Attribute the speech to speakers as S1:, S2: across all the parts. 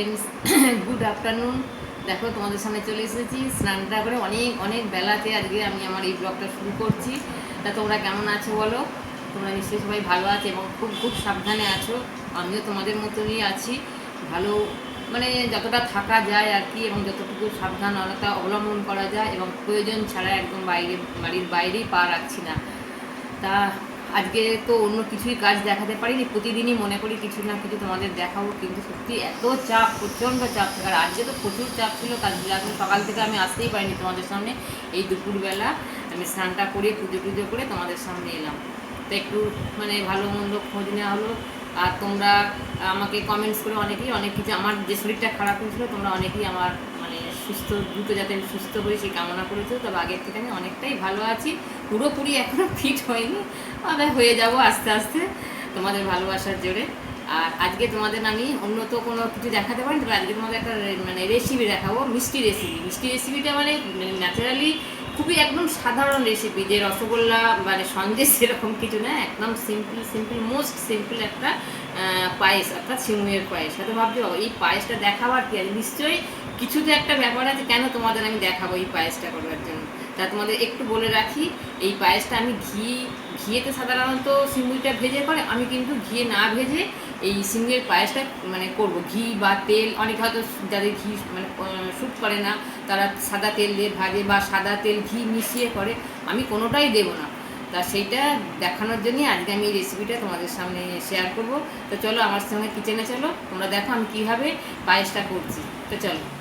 S1: Friends good afternoon দেখো, তোমাদের সামনে চলে এসেছি। স্নানটা করে অনেক অনেক বেলাতে আজকে আমি আমার এই ব্লগটা শুরু করছি। তা তোমরা কেমন আছো বলো? তোমরা নিশ্চয়ই সবাই ভালো আছো এবং খুব খুব সাবধানে আছো। আমিও তোমাদের মতনই আছি। ভালো মানে যতটা থাকা যায় আর কি এবং যতটুকু সাবধানতা অবলম্বন করা যায় এবং প্রয়োজন ছাড়া একদম বাইরে, বাড়ির বাইরেই পা রাখছি না। তা আজকে তো অন্য কিছুই কাজ দেখাতে পারিনি, প্রতিদিনই মনে করি কিছু না কিছু তোমাদের দেখাবো, কিন্তু সত্যি এত চাপ, প্রচণ্ড চাপ থাকে আর আজকে তো প্রচুর চাপ ছিল কাজ আজকে সকাল থেকে আমি আসতেই পারিনি তোমাদের সামনে। এই দুপুরবেলা আমি স্নানটা করে, পুজো টুজো করে তোমাদের সামনে এলাম। তো একটু মানে ভালো মন্দ খোঁজ নেওয়া হলো। আর তোমরা আমাকে কমেন্টস করে অনেকেই, অনেক কিছু আমার যে শরীরটা খারাপ হয়েছিল, তোমরা অনেকেই আমার সুস্থ দ্রুত যাতে আমি সুস্থ হই, সেই কামনা করেছ তবে আগের থেকে আমি অনেকটাই ভালো আছি। পুরোপুরি এখনও ফিট হয়নি তবে হয়ে যাব আস্তে আস্তে তোমাদের ভালোবাসার জোরে। আর আজকে তোমাদের আমি অন্য তো কোনো কিছু দেখাতে পারি তবে আজকে তোমাদের একটা মানে রেসিপি দেখাবো, মিষ্টি রেসিপি মিষ্টি রেসিপিটা মানে ন্যাচারালি খুবই একদম সাধারণ রেসিপি যে রসগোল্লা মানে সন্দেশ সেরকম কিছু না, একদম সিম্পল সিম্পল মোস্ট সিম্পল একটা পায়েস, অর্থাৎ সিমুয়ের পায়েস। হয়তো ভাবছ এই পায়েসটা দেখাবার কি? আছে নিশ্চয়ই কিছু তো একটা ব্যাপার আছে, কেন তোমাদের আমি দেখাবো এই পায়েসটা করবার জন্য? তা তোমাদের একটু বলে রাখি, এই পায়েসটা আমি ঘি, ঘিয়েতে সাধারণত সিমুইটা ভেজে করে, আমি কিন্তু ঘিয়ে না ভেজে এই সিমুইয়ের পায়েসটা মানে করব। ঘি বা তেল, অনেক হয়তো যাদের ঘি মানে শ্যুট করে না, তারা সাদা তেল দিয়ে ভাজে বা সাদা তেল, ঘি মিশিয়ে করে, আমি কোনোটাই দেবো না। তা সেইটা দেখানোর জন্যই আজকে আমি এই রেসিপিটা তোমাদের সামনে শেয়ার করব। তো চলো আমার সঙ্গে কিচেনে চলো, তোমরা দেখো আমি কীভাবে পায়েসটা করছি। তো চলো।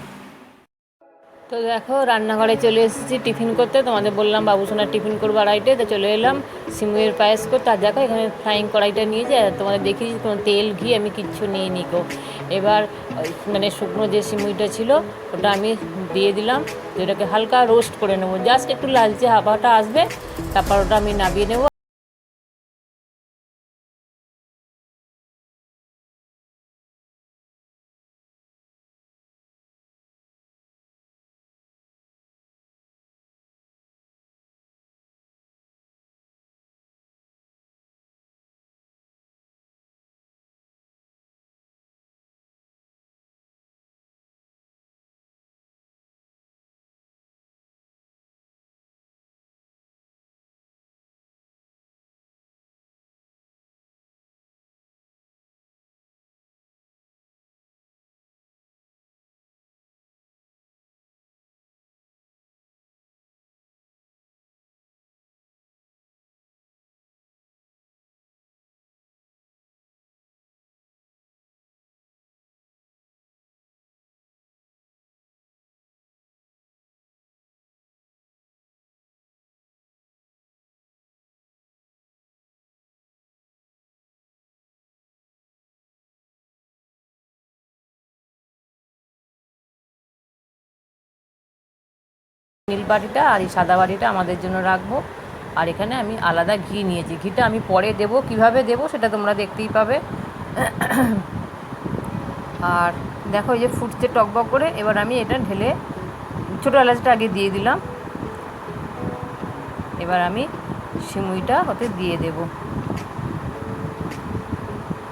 S1: তো দেখো, রান্নাঘরে চলে এসেছি টিফিন করতে। তোমাদের বললাম বাবুসোনার টিফিন করব আড়াইটে তো চলে এলাম, সিমুয়ের পায়েস করতে। আর দেখো, এখানে ফ্রাইং কড়াইটা নিয়ে যায় তোমাদের দেখিয়েছি, কোনো তেল, ঘি আমি কিচ্ছু নিয়ে নিকো এবার মানে শুকনো যে সিমুইটা ছিল, ওটা আমি দিয়ে দিলাম। যেটাকে হালকা রোস্ট করে নেব। জাস্ট একটু লালচে হাওয়াটা আসবে, তারপর ওটা আমি নামিয়ে নেব। নীল বাটিটা আর এই সাদা বাটিটা আমাদের জন্য রাখব। আর এখানে আমি আলাদা ঘি নিয়েছি। ঘিটা আমি পরে দেবো। কীভাবে দেবো সেটা তোমরা দেখতেই পাবে। আর দেখো এই যে ফুটছে টকবক করে। এবার আমি এটা ঢেলে ছোটো এলাচটা আগে দিয়ে দিলাম। এবার আমি সিমুইটা হতে দিয়ে দেব।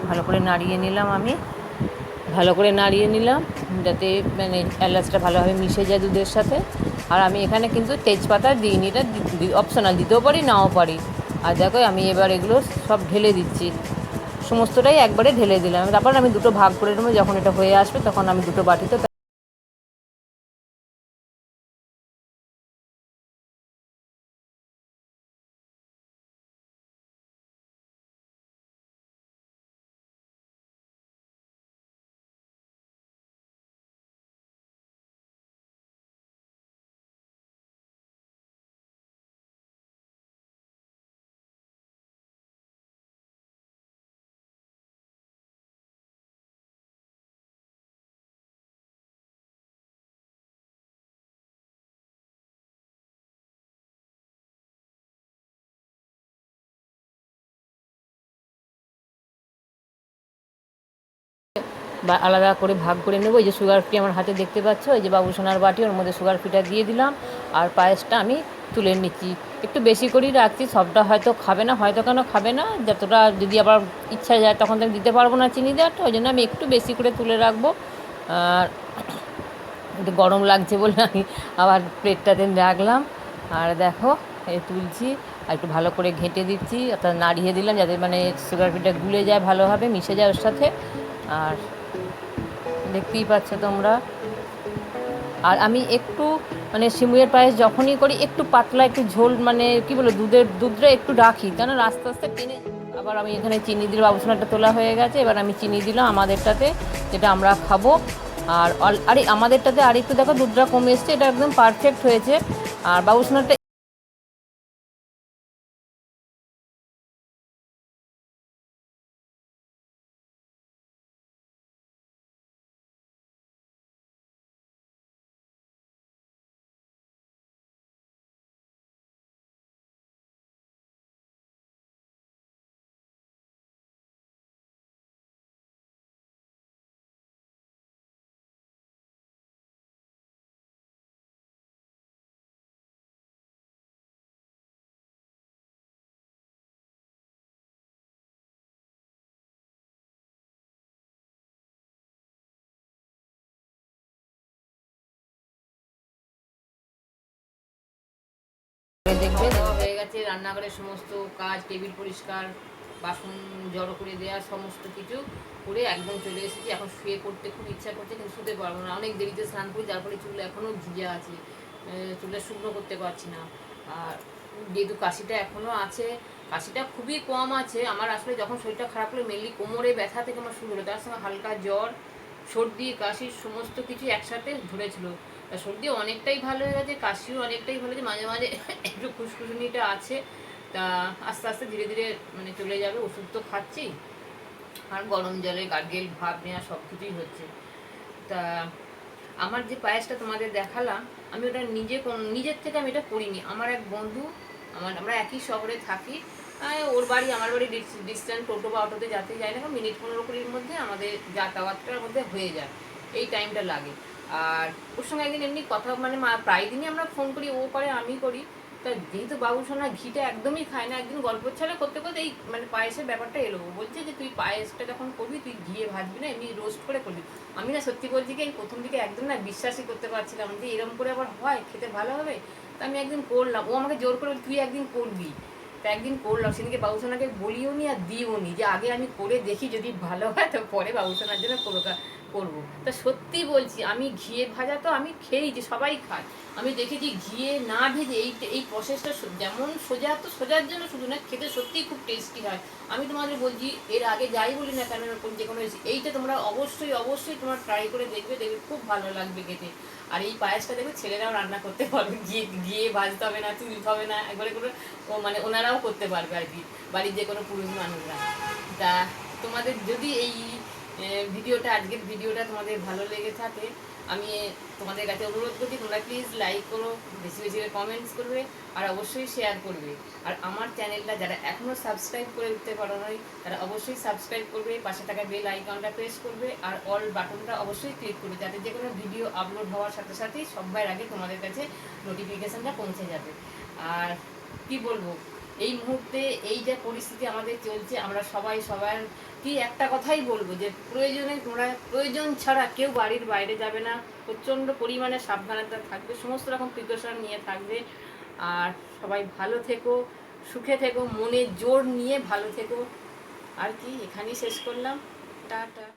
S1: ভালো করে নাড়িয়ে নিলাম আমি। ভালো করে নাড়িয়ে নিলাম। যাতে মানে এলাচটা ভালোভাবে মিশে যায় দুধের সাথে। আর আমি এখানে কিন্তু তেজপাতা দিইনি, এটা অপশনাল দিতেও পারি, নাও পারি। আর দেখো, আমি এবার এগুলো সব ঢেলে দিচ্ছি। সমস্তটাই একবারে ঢেলে দিলাম। তারপর আমি দুটো ভাগ করে নেব, যখন এটা হয়ে আসবে, তখন আমি দুটো বাটিতে বা আলাদা করে ভাগ করে নেব। এই যে সুগার ফ্রি আমার হাতে দেখতে পাচ্ছ, এই যে বাবু সোনার বাটি, ওর মধ্যে সুগার ফ্রিটা দিয়ে দিলাম। আর পায়েসটা আমি তুলে নিচ্ছি। একটু বেশি করেই রাখছি, সবটা হয়তো খাবে না, হয়তো কেন খাবে না। যতটা যদি আবার ইচ্ছা যায়, তখন তো আমি দিতে পারব না চিনি দেওয়াটা ওই জন্য আমি একটু বেশি করে তুলে রাখব। আর একটু গরম লাগছে বলে আমি আবার প্লেটটাতে রাখলাম। আর দেখো এই তুলছি, আর একটু ভালো করে ঘেঁটে দিচ্ছি, অর্থাৎ নাড়িয়ে দিলাম যাতে মানে সুগার ফ্রিটা গুলে যায় ভালোভাবে, মিশে যায় ওর সাথে। আর দেখতেই পাচ্ছ তোমরা। আর আমি একটু মানে সিমুয়ের পায়েস যখনই করি, একটু পাতলা, একটু ঝোল মানে কি বলো দুধের, দুধটা একটু রাখি। কেন আস্তে আস্তে টেনে আবার আমি এখানে চিনি দিলাম বাবুসোনাটা তোলা হয়ে গেছে, এবার আমি চিনি দিলাম আমাদেরটাতে, যেটা আমরা খাব। আর আরে আমাদেরটাতে আর একটু দেখো, দুধটা কমে এসছে, এটা একদম পারফেক্ট হয়েছে। আর বাবুসোনাটা দেখবে হয়ে গেছে, রান্নাঘরের সমস্ত কাজ, টেবিল পরিষ্কার, বাসন জড়ো করে দেওয়া, সমস্ত কিছু করে একদম চলে এসেছি। এখন শুয়ে পড়তে খুব ইচ্ছা করছে, কিন্তু শুতে পারব না। অনেক দেরিতে স্নান করি, যার ফলে চুল এখনও ভিজে আছে। চুলটা শুকনো করতে পারছি না। আর যেহেতু কাশিটা এখনও আছে, কাশিটা খুবই কম আছে। আমার আসলে যখন শরীরটা খারাপ হলো মেনলি কোমরে ব্যথা থেকে আমার শুরু হলো। তার সঙ্গে হালকা জ্বর, সর্দি, কাশি, সমস্ত কিছু একসাথে ধরেছিল। সর্দি অনেকটাই ভালো হয়ে গেছে, কাশিও অনেকটাই ভালো হয়েছে, মাঝে মাঝে একটু খুশখুশুনিটা আছে। তা আস্তে আস্তে ধীরে ধীরে মানে চলে যাবে, ওষুধ তো খাচ্ছি। আর গরম জলে গার্গেল ভাব নেওয়া সব কিছুই হচ্ছে। তা আমার যে পায়েসটা তোমাদের দেখালাম, আমি ওটা নিজে নিজের থেকে আমি এটা করিনি। আমার এক বন্ধু, আমার, আমরা একই শহরে থাকি ওর বাড়ি, আমার বাড়ি ডিস্টেন্স টোটো বা অটোতে যেতে যাই না মিনিট পনেরো কুড়ির মধ্যে আমাদের যাতায়াতটার মধ্যে হয়ে যায়। এই টাইমটা লাগে। আর ওর সঙ্গে একদিন এমনি কথা মানে প্রায় দিনই আমরা ফোন করি, ও করে, আমি করি। তা যেহেতু বাবু সোনা ঘিটা একদমই খায় না, একদিন গল্প ছাড়া করতে করতে এই মানে পায়েসের ব্যাপারটা এলো। বলছে যে, তুই পায়েসটা যখন করবি, তুই ঘিয়ে ভাজবি না, এমনি রোস্ট করে করবি। আমি না সত্যি বলছি কি প্রথম দিকে একদম না বিশ্বাসই করতে পারছিলাম যে এরকম করে আবার হয়, খেতে ভালো হবে? তা আমি একদিন করলাম, ও আমাকে জোর করে তুই একদিন করবি। তা একদিন করলাম সেদিকে বাবুসোনাকে বলিও নি আর দিও নি, যে আগে আমি করে দেখি যদি ভালো হয়, তো পরে বাবুসোনার জন্য করো করব। তা সত্যি বলছি, আমি ঘিয়ে ভাজা তো আমি খেয়েছি সবাই খায়। আমি দেখেছি ঘিয়ে না ভেজে এই এই প্রসেসটা যেমন সোজা তো সোজার জন্য শুধু না খেতে সত্যিই খুব টেস্টি হয়। আমি তোমাদের বলছি, এর আগে যাই বলি না কেন এরকম যে কোনো এইটা তোমরা অবশ্যই অবশ্যই তোমরা ট্রাই করে দেখবে দেখবে খুব ভালো লাগবে খেতে। আর এই পায়েসটা দেখবে ছেলেরাও রান্না করতে পারবে গিয়ে গিয়ে ভাজতে হবে না, তুলতে হবে না, একবারে করে মানে ওনারাও করতে পারবে আর কি, বাড়ির যে কোনো পুরুষ মানুষরা। তা তোমাদের যদি এই ভিডিওটা, আজকের ভিডিওটা তোমাদের ভালো লেগে থাকে, আমি তোমাদের কাছে অনুরোধ করছি, তোমরা প্লিজ লাইক করো, বেশি বেশি কমেন্টস করবে, আর অবশ্যই শেয়ার করবে। আর আমার চ্যানেলটা যারা এখনও সাবস্ক্রাইব করে উঠতে পারো নাই তারা অবশ্যই সাবস্ক্রাইব করবে, পাশে থাকা বেল আইকনটা প্রেস করবে, আর অল বাটনটা অবশ্যই ক্লিক করবে, যাতে যে কোনো ভিডিও আপলোড হওয়ার সাথে সাথেই সবার আগে তোমাদের কাছে নোটিফিকেশানটা পৌঁছে যাবে। আর কি বলব? এই মুহূর্তে এই যে পরিস্থিতি আমাদের চলছে, আমরা সবাই সবার কি একটা কথাই বলব যে প্রয়োজনে তোমরা, প্রয়োজন ছাড়া কেউ বাড়ির বাইরে যাবে না। প্রচণ্ড পরিমাণে সাবধানতা থাকবে, সমস্ত রকম প্রিকশন নিয়ে থাকবে। আর সবাই ভালো থেকো, সুখে থেকো, মনে জোর নিয়ে ভালো থেকো। আর কি, এখানেই শেষ করলাম। টাটা।